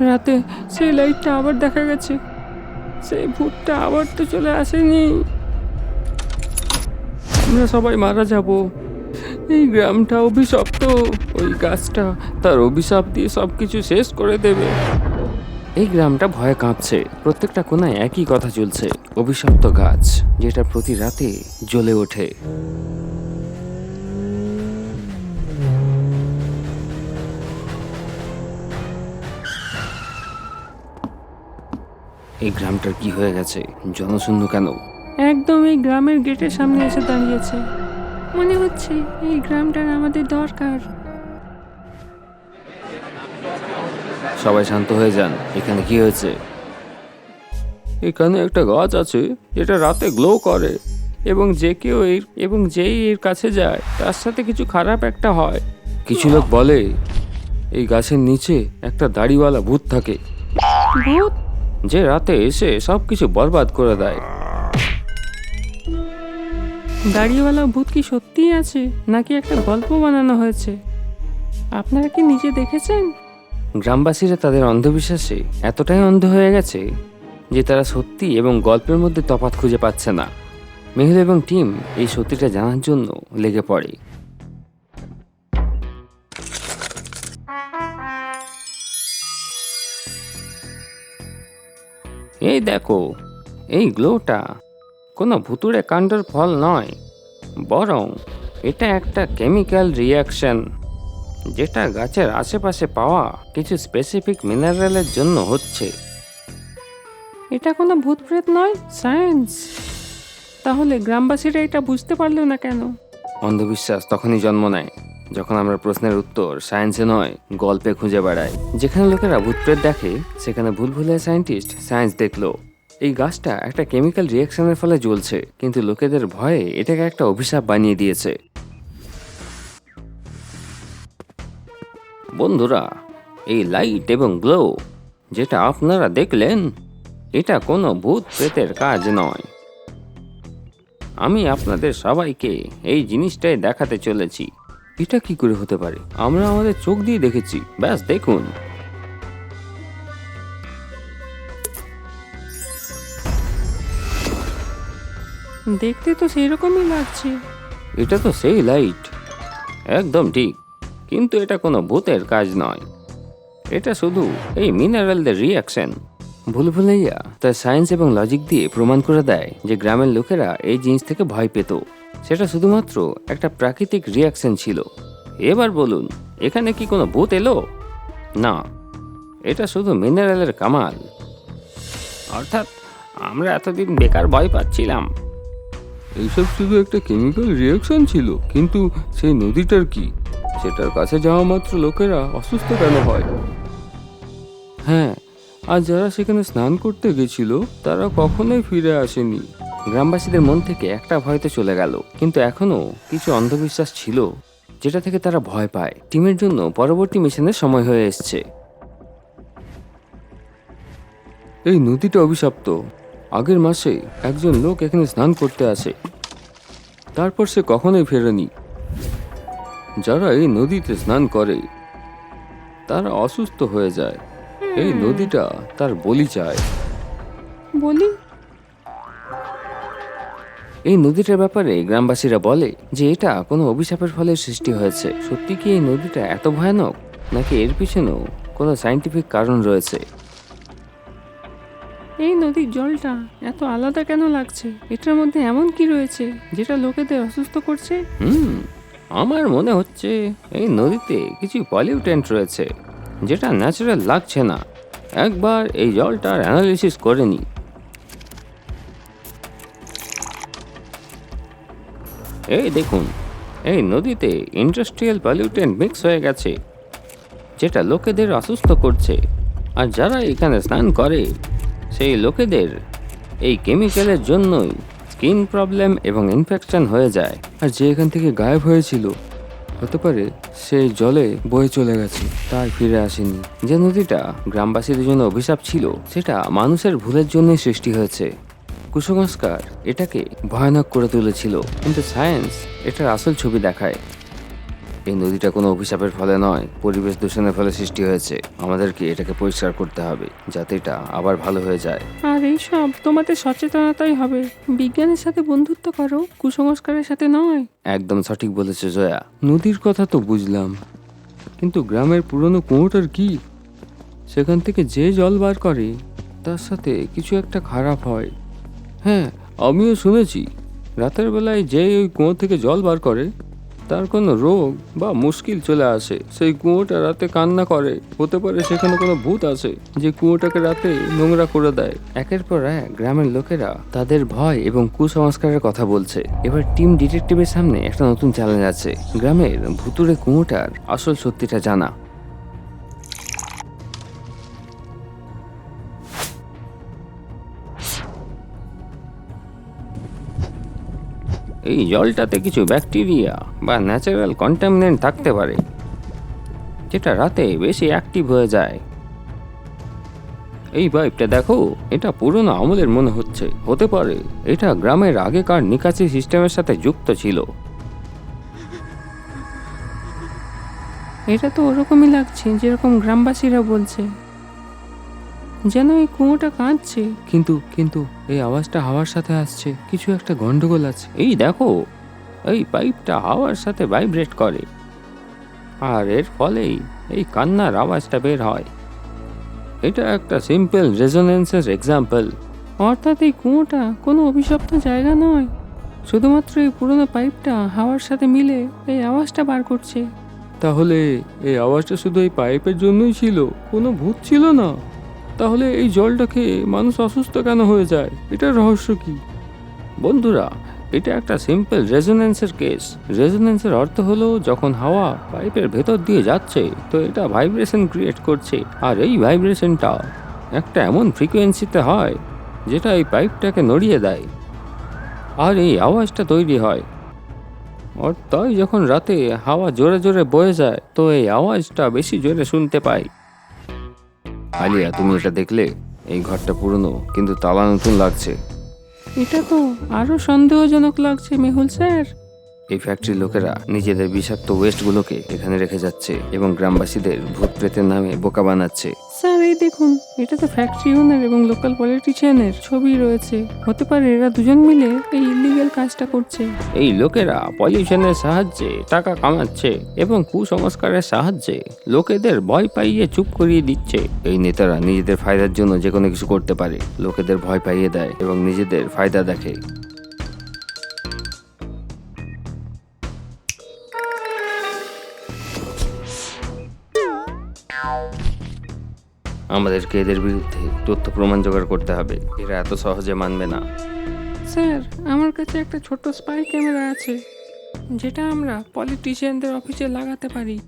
রাতে সেই লাইটটা আবার দেখা গেছে। সেই ভূতটা আবার তো চলে আসেনি। আমরা সবাই মারা যাব। এই গ্রামটা অভিশপ্ত। ওই গাছটা তার অভিশাপ দিয়ে সব কিছু শেষ করে দেবে। এই গ্রামটা ভয়ে কাঁপছে। প্রত্যেকটা কোনায় একই কথা চলছে। অভিশপ্ত গাছ, যেটা প্রতি রাতে জ্বলে ওঠে। এই গ্রামটার কি হয়ে গেছে? জনশূন্য কেন? একদম এই গ্রামের গেটের সামনে এসে দাঁড়িয়েছে। মনে হচ্ছে এই গ্রামটার আমাদের দরকার। সবাই শান্ত হয়ে যান। এখানে কি হয়েছে? এখানে একটা গাছ আছে যেটা রাতে গ্লো করে। এবং যে কেউ এর এবং যেই এর কাছে যায় তার সাথে কিছু খারাপ একটা হয়। কিছু লোক বলে এই গাছের নিচে একটা দাড়িওয়ালা ভূত থাকে। ভূত? যে রাতে এসে সব কিছু বরবাদ করে দেয়। দাড়িওয়ালা ভূত কি সত্যিই আছে? নাকি একটা গল্প বানানো হয়েছে? আপনারা কি নিজে দেখেছেন? গ্রামবাসীরা তাদের অন্ধবিশ্বাসে এতটাই অন্ধ হয়ে গেছে যে তারা সত্যি এবং গল্পের মধ্যে তফাৎ খুঁজে পাচ্ছে না। মেহুল এবং টিম এই সত্যিটা জানার জন্য লেগে পড়ে। এই দেখো, এই গ্লোটা কোনো ভুতুড়ে কাণ্ডর ফল নয়, বরং এটা একটা কেমিক্যাল রিয়াকশন যেটা গাছের আশেপাশে পাওয়া কিছু স্পেসিফিক মিনারেলের জন্য হচ্ছে। এটা কোনো ভূতপ্রেত নয়, সায়েন্স। তাহলে গ্রামবাসীরা এটা বুঝতে পারল না কেন? অন্ধবিশ্বাস তখনই জন্ম নেয়। যখন আমরা প্রশ্নের উত্তর সায়েন্সে নয়, গল্পে খুঁজে বেড়াই। যেখানে লোকেরা ভূতপ্রেত দেখে, সেখানে ভুল ভুলে সায়েন্টিস্ট সায়েন্স দেখল। এই গাছটা একটা কেমিক্যাল রিয়াকশনের ফলে জ্বলছে, কিন্তু লোকেদের ভয়ে এটাকে একটা অভিশাপ বানিয়ে দিয়েছে। বন্ধুরা, এই লাইট এবং গ্লো, যেটা আপনারা দেখলেন, এটা কোনো ভূত প্রেতের কাজ নয়। আমি আপনাদের সবাইকে এই জিনিসটাই দেখাতে চলেছি। এটা কি করে হতে পারে? আমরা আমাদের চোখ দিয়ে দেখেছি। ব্যাস দেখুন। দেখতে তো সেই রকমই লাগছে। এটা তো সেই লাইট। একদম ঠিক। কিন্তু এটা কোনো ভূতের কাজ নয়। এটা শুধু এই মিনারেলদের রিয়াকশন ভুল ভুলাইয়া তার সায়েন্স এবং লজিক দিয়ে প্রমাণ করে দেয় যে গ্রামের লোকেরা এই জিনিস থেকে ভয় পেত। সেটা শুধুমাত্র একটা প্রাকৃতিক রিয়াকশন ছিল। এবার বলুন এখানে কি কোনো ভূত এলো? না এটা শুধু মিনারেলের কামাল। অর্থাৎ আমরা এতদিন বেকার ভয় পাচ্ছিলাম। এইসব শুধু একটা কেমিক্যাল রিয়াকশন ছিল কিন্তু সেই নদীটার কি? সেটার কাছে যাওয়া মাত্র লোকেরা অসুস্থ কেন হয়? হ্যাঁ আর যারা সেখানে স্নান করতে গেছিল তারা কখনোই ফিরে আসেনি। গ্রামবাসীদের মন থেকে একটা ভয় তো চলে গেল। কিন্তু এখনও কিছু অন্ধবিশ্বাস ছিল যেটা থেকে তারা ভয় পায়। টিমের জন্য পরবর্তী মিশনের সময় হয়ে এসছে। এই নদীটা অভিশপ্ত। আগের মাসে একজন লোক এখানে স্নান করতে আসে। তারপর সে কখনোই ফেরেনি। যারা এই নদীতে স্নান করে তারা অসুস্থ হয়ে যায়। এই নদীটা তার বলি চায়। বলি? এই নদীটার ব্যাপারে গ্রামবাসীরা বলে যে এটা কোনো অভিশাপের ফলে সৃষ্টি হয়েছে। সত্যি কি এই নদীটা এত ভয়ানক? নাকি এর পিছনেও কোনো সাইন্টিফিক কারণ রয়েছে? এই নদীর জলটা এত আলাদা কেন লাগছে? এটার মধ্যে এমন কি রয়েছে যেটা লোকেদের অসুস্থ করছে? হুম আমার মনে হচ্ছে এই নদীতে কিছু পলিউটেন্ট রয়েছে যেটা ন্যাচারাল লাগছে না। একবার এই জলটার অ্যানালিসিস করে নি এই দেখুন এই নদীতে ইন্ডাস্ট্রিয়াল পলিউটেন্ট মিক্স হয়ে গেছে যেটা লোকেদের অসুস্থ করছে। আর যারা এখানে স্নান করে সেই লোকেদের এই কেমিক্যালের জন্যই স্কিন প্রবলেম এবং ইনফেকশন হয়ে যায়। আর যে এখান থেকে গায়েব হয়েছিল হতে পারে সেই জলে বয়ে চলে গেছে তাই ফিরে আসেনি। যে নদীটা গ্রামবাসীদের জন্য অভিশাপ ছিল সেটা মানুষের ভুলের জন্যই সৃষ্টি হয়েছে। কুসংস্কার এটাকে ভয়ানক করে তুলেছিল কিন্তু সায়েন্স এটার আসল ছবি দেখায়। এই নদীটা কোনো অভিশাপের ফলে নয় পরিবেশ দূষণের ফলে সৃষ্টি হয়েছে। আমাদেরকে এটাকে পরিষ্কার করতে হবে যাতে এটা আবার ভালো হয়ে যায়। আর এইসব তোমাদের সচেতনতাই হবে। বিজ্ঞানের সাথে বন্ধুত্ব করো কুসংস্কারের সাথে নয়। একদম সঠিক বলেছে জয়া। নদীর কথা তো বুঝলাম কিন্তু গ্রামের পুরনো কুয়োটার কি? সেখান থেকে যে জল বার করে তার সাথে কিছু একটা খারাপ হয়। হ্যাঁ আমিও শুনেছি রাতের বেলায় যে ওই কুয়ো থেকে জল বার করে তার কোনো রোগ বা মুশকিল চলে আসে। সেই কুয়োটা রাতে কান্না করে। হতে পারে সেখানে কোনো ভূত আছে যে কুয়োটাকে রাতে নোংরা করে দেয়। একের পর এক গ্রামের লোকেরা তাদের ভয় এবং কুসংস্কারের কথা বলছে। এবার টিম ডিটেকটিভের সামনে একটা নতুন চ্যালেঞ্জ আছে। গ্রামের ভুতুরে কুয়োটার আসল সত্যিটা জানা। এই জলটাতে কিছু ব্যাকটেরিয়া বা ন্যাচারাল কন্টামিনেন্ট থাকতে পারে, যেটা রাতে বেশি অ্যাক্টিভ হয়ে যায়। এই পাইপটা দেখো, এটা পুরনো আমলের মনে হচ্ছে। হতে পারে এটা গ্রামের আগেকার নিকাশি সিস্টেমের সাথে যুক্ত ছিল। এটা তো ওরকমই লাগছে, যেরকম গ্রামবাসীরা বলছে। যেন এই কুয়োটা কাঁদছে। কিন্তু কিন্তু এই আওয়াজটা হাওয়ার সাথে আসছে। কিছু একটা গন্ডগোল আছে। এই দেখো এই পাইপটা হাওয়ার সাথে ভাইব্রেট করে। আর এর ফলেই এই কান্নার আওয়াজটা বের হয়। এটা একটা সিম্পল রেজোনেন্সের এক্সাম্পল অর্থাৎ এই কুয়োটা কোনো অভিশপ্ত জায়গা নয়। শুধুমাত্র এই পুরনো পাইপটা হাওয়ার সাথে মিলে এই আওয়াজটা বার করছে। তাহলে এই আওয়াজটা শুধু এই পাইপের জন্যই ছিল? কোনো ভূত ছিল না? তাহলে এই জলটা খেয়ে মানুষ অসুস্থ কেন হয়ে যায়? এটার রহস্য কি? বন্ধুরা, এটা একটা সিম্পল রেজোনেন্সের কেস রেজোনেন্সের অর্থ হলো যখন হাওয়া পাইপের ভেতর দিয়ে যাচ্ছে, তো এটা ভাইব্রেশন ক্রিয়েট করছে। আর এই ভাইব্রেশনটা একটা এমন ফ্রিকোয়েন্সিতে হয়, যেটা এই পাইপটাকে নড়িয়ে দেয়। আর এই আওয়াজটা তৈরি হয়। আর তাই যখন রাতে হাওয়া জোরে জোরে বয়ে যায়, তো এই আওয়াজটা বেশি জোরে শুনতে পাই আলিয়া, তুমি এটা দেখলে? এই ঘরটা পুরনো, কিন্তু তালা নতুন লাগছে। এটা তো আরও সন্দেহজনক লাগছে, মেহুল স্যার। এই ফ্যাক্টরির লোকেরা নিজেদের বিষাক্ত ওয়েস্টগুলোকে এখানে রেখে যাচ্ছে এবং গ্রামবাসীদের ভূত প্রেতের নামে বোকা বানাচ্ছে। স্যার এই দেখুন এটা তো ফ্যাক্টরি ওনার এবং লোকাল পলিটিশিয়ানের ছবি রয়েছে। হতে পারে এরা দুজন মিলে এই ইলিগেল কাজটা করছে। এই লোকেরা পলিউশনের সাহায্যে টাকা কামাচ্ছে এবং কুসংস্কারের সাহায্যে লোকেদের ভয় পাইয়ে চুপ করিয়ে দিচ্ছে। এই নেতারা নিজেদের ফায়দার জন্য যে কোনো কিছু করতে পারে। লোকেদের ভয় পাইয়ে দেয় এবং নিজেদের ফায়দা দেখে। আমাদেরকে এদের বিরুদ্ধে তথ্য প্রমাণ জোগাড় করতে হবে। এরা এত সহজে মানবে না। স্যার আমার কাছে একটা ছোট স্পাই ক্যামেরা আছে যেটা আমরা পলিটিশিয়ানদের অফিসে লাগাতে পারি।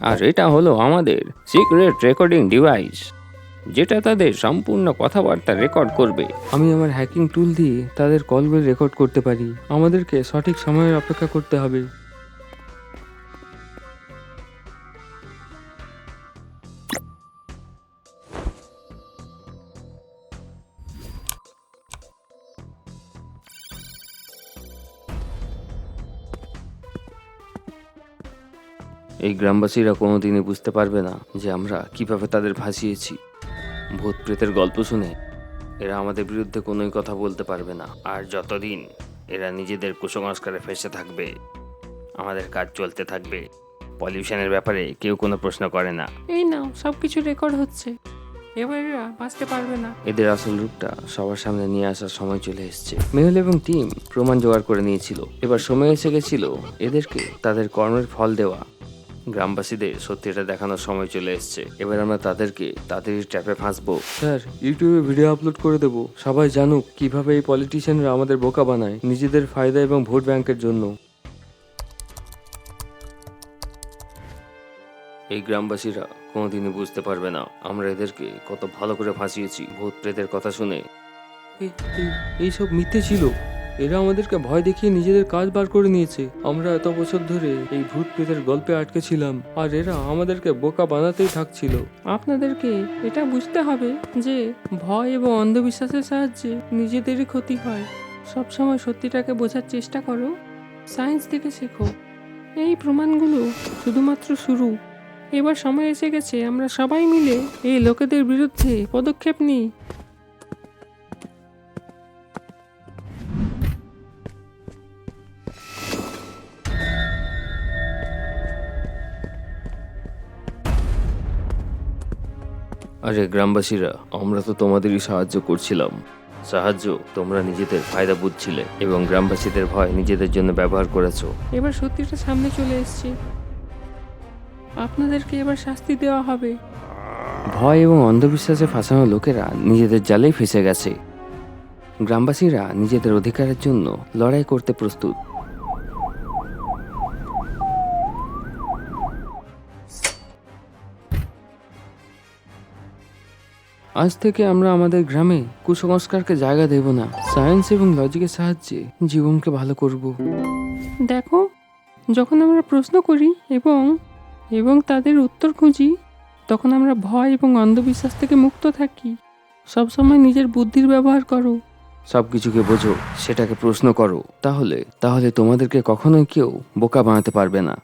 আর এটা হলো আমাদের সিক্রেট রেকর্ডিং ডিভাইস যেটা তাদের সম্পূর্ণ কথাবার্তা রেকর্ড করবে। আমি আমার হ্যাকিং টুল দিয়ে তাদের কলবেল রেকর্ড করতে পারি। আমাদেরকে সঠিক সময়ের অপেক্ষা করতে হবে। এই গ্রামবাসীরা কোনোদিনই বুঝতে পারবে না যে আমরা কীভাবে তাদের ফাঁসিয়েছি ভূত প্রেতের গল্প শুনে এরা আমাদের বিরুদ্ধে কোনোই কথা বলতে পারবে না। আর যতদিন এরা নিজেদের কুসংস্কারে ফেসে থাকবে আমাদের কাজ চলতে থাকবে পলিউশনের ব্যাপারে কেউ কোনো প্রশ্ন করে না। এই নাও সব কিছু রেকর্ড হচ্ছে। এবার এরা বাঁচতে পারবে না। এদের আসল রূপটা সবার সামনে নিয়ে আসার সময় চলে এসেছে। মেহুল এবং টিম প্রমাণ জোগাড় করে নিয়েছিল। এবার সময় এসে গেছিল এদেরকে তাদের কর্মের ফল দেওয়া। গ্রামবাসীদের সত্যিটা দেখানোর সময় চলে এসেছে। এবার আমরা তাদেরকে তাদের ট্র্যাপে ফাঁসবো। স্যার ইউটিউবে ভিডিও আপলোড করে দেবো। সবাই জানুক কীভাবে এই পলিটিশিয়ানরা আমাদের বোকা বানায় নিজেদের ফায়দা এবং ভোট ব্যাংকের জন্য। এই গ্রামবাসীরা কোনোদিনই বুঝতে পারবে না আমরা এদেরকে কত ভালো করে ফাঁসিয়েছি। ভূত প্রেতের কথা শুনে এইসব মিথ্যে ছিল। এরা আমাদেরকে ভয় দেখিয়ে নিজেদের কাজ বার করে নিয়েছে। আমরা এত বছর ধরে এই ভূত প্রেতের গল্পে আটকে ছিলাম, আর এরা আমাদেরকে বোকা বানাতেই থাকছিল আপনাদেরকে এটা বুঝতে হবে যে ভয় এবং অন্ধবিশ্বাসের সাহায্যে নিজেদেরই ক্ষতি হয়। সবসময় সত্যিটাকে বোঝার চেষ্টা করো, সায়েন্স থেকে শেখো। এই প্রমাণগুলো শুধুমাত্র শুরু। এবার সময় এসে গেছে, আমরা সবাই মিলে এই লোকেদের বিরুদ্ধে পদক্ষেপ নিই। আরে গ্রামবাসীরা আমরা তো তোমাদেরই সাহায্য করছিলাম। সাহায্য তোমরা নিজেদের ফায়দা বুঝছিলে এবং গ্রামবাসীদের ভয় নিজেদের জন্য ব্যবহার করেছ। এবার সত্যিটা সামনে চলে এসছে। আপনাদেরকে এবার শাস্তি দেওয়া হবে। ভয় এবং অন্ধবিশ্বাসে ফাঁসানো লোকেরা নিজেদের জালেই ফেসে গেছে। গ্রামবাসীরা নিজেদের অধিকারের জন্য লড়াই করতে প্রস্তুত। আজ থেকে আমরা আমাদের গ্রামে কুসংস্কারকে জায়গা দেব না। সায়েন্স এবং লজিকের সাহায্যে জীবনকে ভালো করব। দেখো যখন আমরা প্রশ্ন করি এবং এবং তাদের উত্তর খুঁজি তখন আমরা ভয় এবং অন্ধবিশ্বাস থেকে মুক্ত থাকি। সবসময় নিজের বুদ্ধির ব্যবহার করো। সব কিছুকে বোঝো সেটাকে প্রশ্ন করো। তাহলে তাহলে তোমাদেরকে কখনোই কেউ বোকা বানাতে পারবে না।